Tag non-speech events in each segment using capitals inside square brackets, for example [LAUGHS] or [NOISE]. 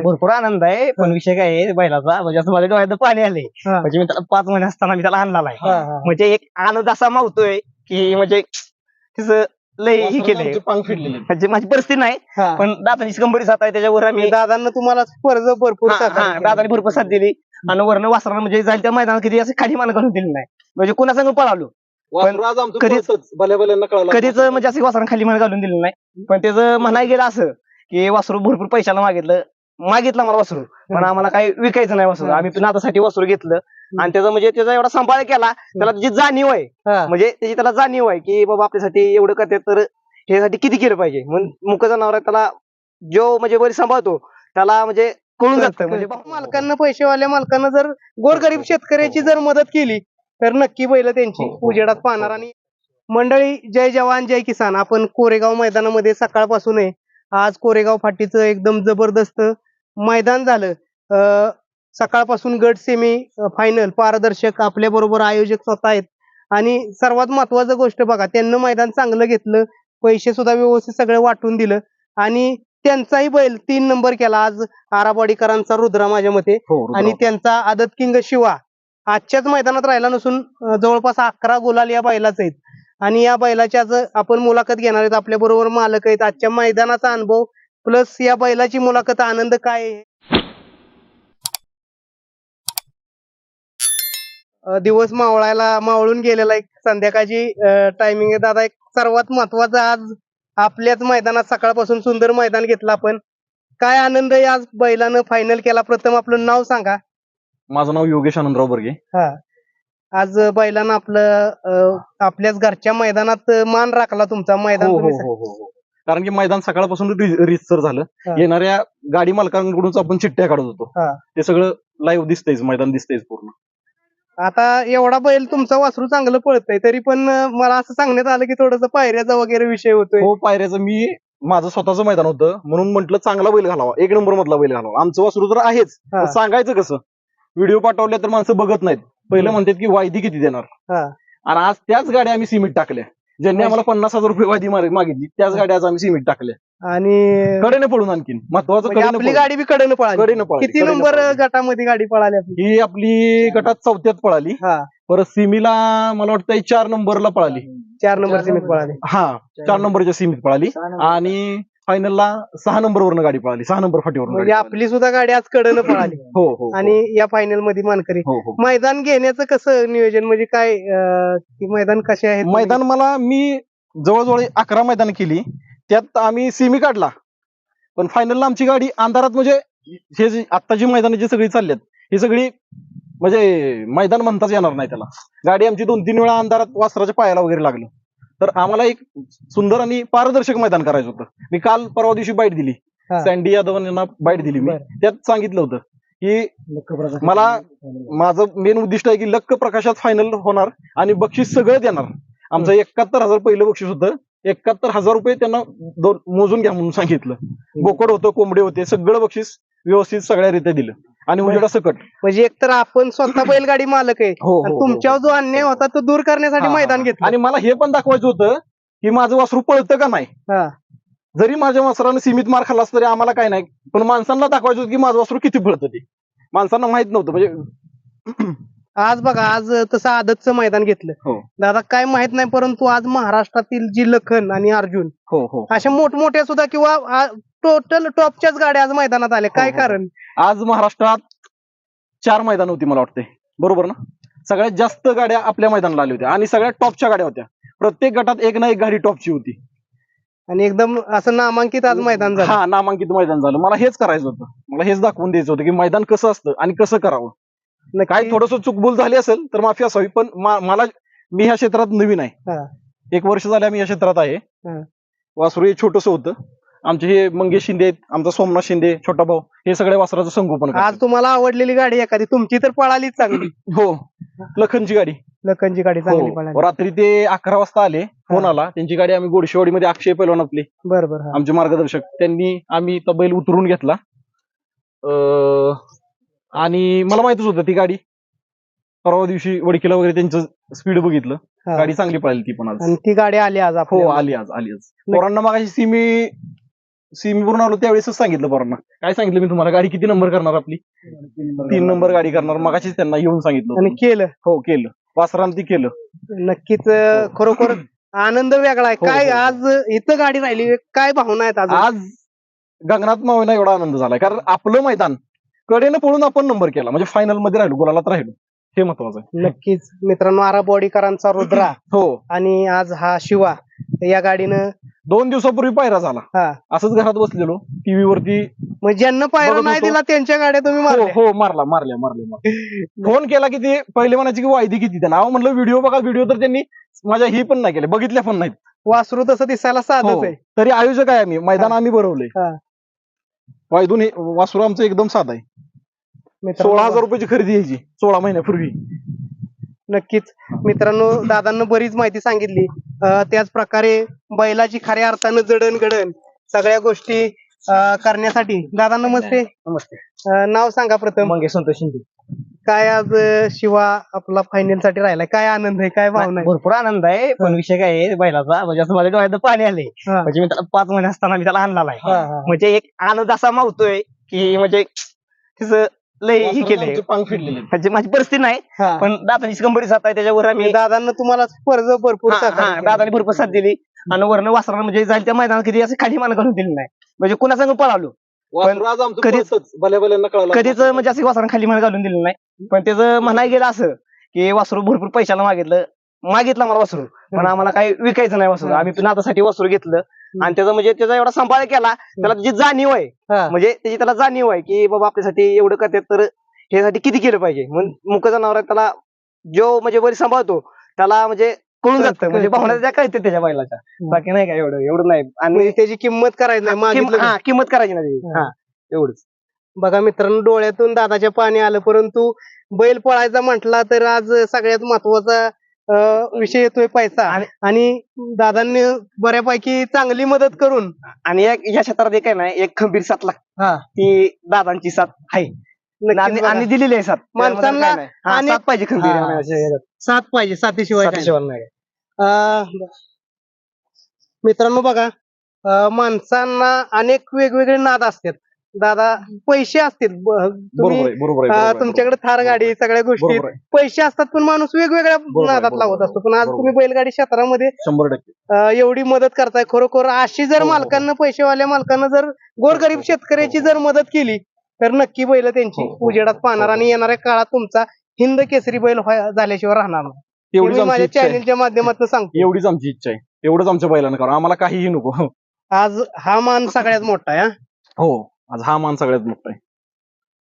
भरपूर आनंद आहे पण विषय काय आहे बैलाचा म्हणजे असं माझ्या डोळ्यात पाणी आले हा. म्हणजे मी त्याला पाच महिने असताना मी त्याला आणलेला आहे हा, हा. म्हणजे एक आनंद असा मावतोय की म्हणजे तिचं लय हे केलंय. आमचे पांग फिरलेले. म्हणजे माझी परिस्थिती नाही हा. पण दादाची कंबरी साथ आहे त्याच्यावर आम्ही दादांना तुम्हाला स्पर्ध भरपूर हा, सहकार्य हा, केलं. दादाने भरपूर साथ दिली. आणि वरनं वासरानं म्हणजे जाईल त्या मैदानात कधी असं खाली मान घालून दिली नाही. म्हणजे कुणा संग पळालो वासरू आज आमचं कधीच- पळतंच. भल्या भल्यांना कळालं कधीच म्हणजे असं वासरानं खाली मान घालून दिलं नाही. पण त्याचं म्हणाय गेलं असं की वासरू भरपूर पैशाला मागितलं. मागितलं मला वासरू पण आम्हाला काही विकायचं नाही वासरू आम्ही नातासाठी वासरू घेतलं. आणि त्याचं म्हणजे त्याचा एवढा सांभाळ केला त्याला त्याची जाणीव आहे. हा. म्हणजे त्याची त्याला जाणीव आहे की बाबा आपल्यासाठी एवढं करते तर ह्यासाठी किती केलं पाहिजे? म्हणून मुक जनावर त्याला जो म्हणजे बरी सांभाळतो त्याला म्हणजे कळून जातं. म्हणजे मालकांना पैसेवाल्या मालकांना जर गोरगरीब शेतकऱ्याची जर मदत केली तर नक्की बैल त्यांची हो, हो. उजेडात पाहणार. आणि मंडळी जय जवान जय किसान. आपण कोरेगाव मैदानामध्ये सकाळपासून आहे. आज कोरेगाव फाटीचं एकदम जबरदस्त मैदान झालं. अं, सकाळपासून गट सेमी फायनल पारदर्शक आपल्या बरोबर आयोजक स्वतः आहेत. आणि सर्वात महत्वाचं गोष्ट बघा त्यांना मैदान चांगलं घेतलं पैसे सुद्धा व्यवस्थित सगळं वाटून दिलं. आणि त्यांचाही बैल तीन नंबर केला आज आराबाडीकरांचा रुद्रा माझ्या मते. हो. आणि त्यांचा आदत किंग शिवा. आजच्याच मैदानात राहिला नसून जवळपास अकरा गोलाल या बैलाच आहेत. आणि या बैलाची आज आपण मुलाखत घेणार आहेत. आपल्या बरोबर मालक आहेत. आजच्या मैदानाचा अनुभव प्लस या बैलाची मुलाखत आनंद काय आहे? दिवस मावळायला मावळून गेलेला एक संध्याकाळची टायमिंग आहे. दादा एक सर्वात महत्वाचं आज आपल्याच मैदानात सकाळपासून सुंदर मैदान घेतलं आपण. काय आनंद आहे आज बैलानं फायनल केला? प्रथम आपलं नाव सांगा. माझं नाव योगेश आनंदराव बर्गे. हा. आज बैलानं आपलं आपल्याच घरच्या मैदानात मान राखला तुमचा मैदान हो हो हो हो हो. कारण की मैदान सकाळपासून रितसर झालं. येणाऱ्या गाडी मालकांकडून आपण चिठ्ठ्या काढत होतो. ते सगळं लाईव्ह दिसतंयच मैदान दिसतंयच पूर्ण. आता एवढा बैल तुमचा वासरू चांगलं पळतय तरी पण मला असं सांगण्यात आलं की थोडस पायऱ्याचा वगैरे विषय होतोय. हो पायऱ्याचं. मी माझं स्वतःचं मैदान होतं म्हणून म्हटलं चांगला बैल घालावा एक नंबर मधला बैल घालावा. आमचं वासरू तर आहेच. सांगायचं कसं व्हिडिओ पाठवले तर माणसं बघत नाहीत. पहिलं म्हणतात की वायदी किती देणार? हा. आणि आज त्याच गाड्या आम्ही सिमेंट टाकल्या. ज्यांनी आम्हाला पन्नास हजार रुपये मार- मागितली त्याच गाड्या आज आम्ही सिमेंट टाकल्या. आणि कडेने पडून आणखीन. महत्वाचं म्हणजे आपली पळून. गाडी बी कडनं पळाली. कडेनं पळाली, किती कडेनं नंबर पळाली. गटामध्ये गाडी पळाली आपली? ही आपली गटात चौथ्यात पळाली. हा. परत सिमीला मला वाटतं चार नंबरला पळाली. चार नंबर सीमित पळाली. हा चार नंबरच्या सीमित पळाली. आणि फायनलला सहा नंबर वरनं गाडी पळाली. सहा नंबर फाटीवरून म्हणजे आपली सुद्धा गाडी आज कडनं पळाली. [LAUGHS] हो हो आणि या फायनलमध्ये मानकरी. हो हो. मैदान घेण्याचं कसं नियोजन? म्हणजे काय अं, की मैदान कसे आहेत? मैदान मला मी जवळजवळ अकरा मैदान केली. त्यात आम्ही सेमी काढला. पण फायनलला आमची गाडी अंधारात म्हणजे हे जे आता जी मैदान जी सगळी चालल्यात ही सगळी म्हणजे मैदान म्हणताच येणार नाही त्याला. गाडी आमची दोन तीन वेळा अंधारात वासराच्या पायाला वगैरे लागलं. तर आम्हाला एक सुंदर आणि पारदर्शक मैदान करायचं होतं. मी काल परवा दिवशी बाईट दिली. सँडी यादव यांना बाईट दिली मी. त्यात सांगितलं होतं की मला माझं मेन उद्दिष्ट आहे की लक्क प्रकाशात फायनल होणार आणि बक्षीस सगळं देणार आमचं एकाहत्तर हजार पहिलं बक्षीस होतं. एकाहत्तर हजार रुपये त्यांना दोन मोजून घ्या म्हणून सांगितलं. बोकड होतं कोंबडे होते सगळं बक्षीस व्यवस्थित सगळ्या रीत्या दिलं. आणि उजेडा सकट म्हणजे एकतर आपण स्वतः बैलगाडी मालक आहे हो, हो, आणि हो. तुमच्यावर जो अन्याय होता तो दूर करण्यासाठी हा, मैदान हा. घेतलं. आणि मला हे पण दाखवायचं होतं की माझं वासरू पळतं का नाही? हा. जरी माझ्या वासरानं सीमित मार खाल्ला तरी आम्हाला काय नाही पण माणसांना दाखवायचं होतं की माझं वासरू किती पळतं ते. माणसांना माहीत नव्हतं म्हणजे [CLEARS THROAT] आज बघा आज तसं आदतचं मैदान घेतलं. हो. दादा काय माहीत नाही परंतु आज महाराष्ट्रातील जी लखन आणि अर्जुन हो हो. अशा मोठमोठ्या सुद्धा किंवा टोटल टॉपच्याच गाड्या आज मैदानात आल्या. काय हो. कारण? आज महाराष्ट्रात चार मैदान होती मला वाटते बरोबर ना? सगळ्यात जास्त गाड्या आपल्या मैदानाला आल्या होत्या आणि सगळ्यात टॉपच्या गाड्या होत्या. प्रत्येक गटात एक ना एक गाडी टॉपची होती. आणि एकदम असं नामांकित आज मैदान झालं. हा नामांकित मैदान झालं. मला हेच करायचं होतं. मला हेच दाखवून द्यायचं होतं की मैदान कसं असतं आणि कसं करावं. नक्की. काय थोडस चुकबुल झाली असेल तर माफी असावी पण मा- मला मी ह्या क्षेत्रात नवीन आहे. हा. एक वर्ष झाल्या मी या क्षेत्रात आहे. हा. वासरू हे छोटस होतं. आमचे हे मंगेश शिंदे आहेत आमचा सोमनाथ शिंदे छोटा भाऊ हे सगळे वासराचं संगोपन आज करतात. तुम्हाला आवडलेली गाडी एखादी तुमची तर पळालीच चांगली. [CLEARS THROAT] हो लखनची गाडी. लखनची गाडी चांगली हो पळाली. रात्री ते अकरा वाजता आले फोन आला त्यांची गाडी आम्ही गोडशेवाडीमध्ये अक्षय पैलवान आपले. बरं बरं हा. आमचे मार्गदर्शक. त्यांनी आम्ही तो बैल उतरून घेतला. अं, आणि मला माहितच होतं ती गाडी. परवा दिवशी वडकीला वगैरे त्यांचं स्पीड बघितलं. हा. गाडी चांगली पळाली ती पण आज. आणि ती गाडी आली आज हो आपल्याला. आली आज आली आज. पोरांना मग सीमी सीमी पूर्ण आलो त्यावेळेसच सांगितलं पोरांना. काय सांगितलं मी तुम्हाला? गाडी किती नंबर करणार आपली? तीन नंबर गाडी करणार. मगाशीच त्यांना येऊन सांगितलं आणि. केलं. हो केलं. वासरानं ती केलं. नक्कीच अं, खरोखर आनंद वेगळा आहे. हो, काय हो. आज इथं गाडी राहिली काय भावना आहेत आज आज गगनात मावेना एवढा आनंद झालाय. कारण आपलं मैदान कडेनं पळून आपण नंबर केला. म्हणजे फायनलमध्ये राहिलो गुलालात राहिलो. हे महत्वाचं आहे. नक्कीच. मित्रांनो आरा बॉडीकरांचा रुद्रा हो. आणि आज हा शिवा. या गाडीनं दोन दिवसापूर्वी पायरा झाला. हा. असंच घरात बसलेलो. टीव्ही वरती मग ज्यांना पायरा बघत नाही होतो. दिला त्यांच्या गाड्या तुम्ही हो मारल्या. हो मारला मारल्या मारल्या मारल्या. [LAUGHS] फोन केला की ते पहिले म्हणायचे की वायदी किती त्यांना अहो म्हणलं व्हिडिओ बघा व्हिडिओ तर त्यांनी माझ्या ही पण नाही केले बघितल्या पण नाहीत. वासरू तसं दिसायला साधच हो. आहे. तरी आयोजक आहे आम्ही. मैदान आम्ही भरवलंय. हा. वायदून हे- वासरू आमचं एकदम साधा आहे. मित्रांनो, सोळा हजार रुपयाची खरेदी यायची सोळा महिन्यापूर्वी. नक्कीच. मित्रांनो दादांना बरीच माहिती सांगितली. त्याच प्रकारे बैलाची खऱ्या अर्थानं जडण घडण सगळ्या गोष्टी करण्यासाठी. दादा नमस्ते. नमस्ते. नाव सांगा प्रथम. मंगेश संतोष शिंदे. काय आज शिवा आपला फायनलसाठी राहिलाय? काय आनंद आहे? काय भावना आहे? भरपूर आनंद आहे पण विषय काय आहे बैलाचा? म्हणजे असं माझ्या डोळ्यात पाणी आले. म्हणजे मी त्याला पाच महिने असताना मी त्याला आणला आहे. म्हणजे एक आनंद असा मावतोय की म्हणजे तिचं लय हे आमचे पांग फिरलेले. म्हणजे माझी परिस्थिती नाही हा. पण दादाची कंबरी साथ आहे त्याच्यावर आम्ही दादांना तुम्हाला स्पर्ध भरपूर हा, हा, केलं. दादाने भरपूर साथ दिली. आणि वरण वासरानं म्हणजे जाईल त्या मैदानात कधी असं खाली मान घालून दिली नाही. म्हणजे कुणा संग पळालो वासरू आज आमचं कधीच- पळतंच. भल्या भल्यांना कळलं कधीच म्हणजे असं वासरानं खाली मान घालून दिलं नाही. पण त्याचं म्हणाय गेलं असं की वासरू भरपूर पैशाला मागितलं. मागितलं मला वासरू. पण आम्हाला काही विकायचं नाही वासरू. हा. आम्ही नातासाठी वासरू घेतलं. आणि त्याचा म्हणजे त्याचा एवढा सांभाळ केला त्याला त्याची जाणीव आहे. म्हणजे त्याची त्याला जाणीव आहे की बाबा आपल्यासाठी एवढं करतात तर ह्यासाठी किती केलं पाहिजे? मुक जनावर त्याला जो म्हणजे बरी सांभाळतो त्याला म्हणजे कळून जातं. म्हणजे. भावना त्या कळते त्याच्या बैलाच्या. बाकी नाही का एवढं एवढं नाही. आणि म्हणजे त्याची किंमत करायची नाही किंमत करायची नाही. हा. एवढंच. बघा मित्रांनो डोळ्यातून दादाच्या पाणी आलं परंतु बैल पळायचा म्हटला तर आज सगळ्यात महत्त्वाचा विषय येतोय पैसा आणि- दादांनी बऱ्यापैकी चांगली मदत करून आणि या क्षेत्रात एक आहे ना एक खंबीर साथ लागते हा. ती दादांची साथ आहे आणि बघा. आणि दिलेली आहे साथ माणसांना त्यामध्ये काय नाही. हा, आणि- साथ पाहिजे खंबीर हा. साथ पाहिजे साथीशिवाय काय साथीशिवाय नाही अं, मित्रांनो बघा अं, माणसांना अनेक वेगवेगळे नाद असतात दादा पैसे असतील. ब- बरोबर तुम्ही आहे बरोबर आहे, अं, बरोबर आहे तुमच्याकडे थार गाडी सगळ्या गोष्टी. बरोबर आहे. पैसे असतात पण माणूस वेगवेगळ्या आहे, नादात बरोबर लावत आहे. असतो. पण आज बरोबर. तुम्ही बैलगाडी क्षेत्रामध्ये शंभर टक्के. अं, एवढी मदत करताय. खरोखर अशी जर हो, हो. मालकांना पैसेवाल्या मालकांना जर गोरगरीब शेतकऱ्याची जर मदत केली तर नक्की बैल त्यांची हो, हो. उजेडात पाहणार हो, हो. आणि येणाऱ्या काळात तुमचा हिंद केसरी बैल व्हाय- झाल्याशिवाय राहणार नाही. हे एवढीच मी आमची माझ्या इच्छा आहे. चॅनलच्या माध्यमातून सांगतो. एवढीच आमची इच्छा आहे. एवढंच आमच्या बैलांना करा. आम्हाला काहीही नको. आज हा मान सगळ्यात मोठा आहे हा. हो. आज हा मान सगळ्यात मोठा आहे.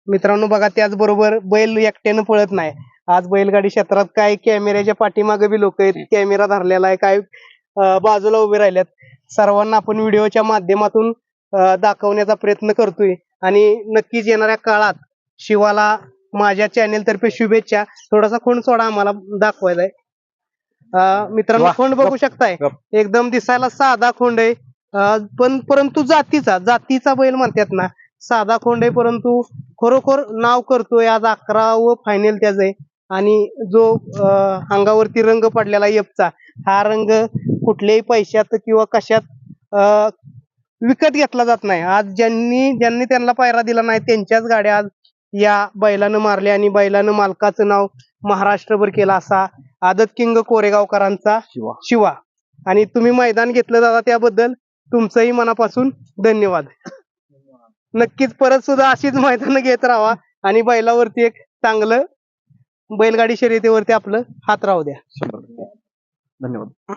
मित्रांनो बघा त्याचबरोबर बैल एकट्यानं पळत नाही. आज बैलगाडी क्षेत्रात काय कॅमेऱ्याच्या पाठीमागे बी लोक आहेत. कॅमेरा धरलेला आहे. काय अं, बाजूला उभे राहिल्यात. सर्वांना आपण व्हिडिओच्या माध्यमातून अं, दाखवण्याचा प्रयत्न करतोय. आणि नक्कीच येणाऱ्या काळात शिवाला माझ्या चॅनेल तर्फे शुभेच्छा. थोडासा खोंड सोडा आम्हाला अं, मित्रांनो वा, खोंड बघू शकताय. गप. एकदम दिसायला साधा खोंड आहे. अं, पण परंतु जातीचा जातीचा बैल म्हणतात ना साधा खोंड आहे परंतु खरोखर नाव करतोय आज अकरावं फायनल त्याच आहे. आणि जो अं, अंगावरती रंग पडलेला यपचा हा रंग कुठल्याही पैशात किंवा कशात अं, विकत घेतला जात नाही. आज ज्यांनी ज्यांनी त्यांना पायरा दिला नाही त्यांच्याच गाड्या आज या बैलानं मारल्या आणि बैलानं मालकाचं नाव महाराष्ट्रभर केला असा आदत किंग कोरेगावकरांचा शिवा. शिवा. आणि तुम्ही मैदान घेतलं दादा त्याबद्दल. तुमचंही मनापासून धन्यवाद. नक्कीच परत सुद्धा अशीच मैदान घेत राहा आणि बैलावरती एक चांगलं बैलगाडी शर्यतीवरती आपलं हात राहू द्या. धन्यवाद.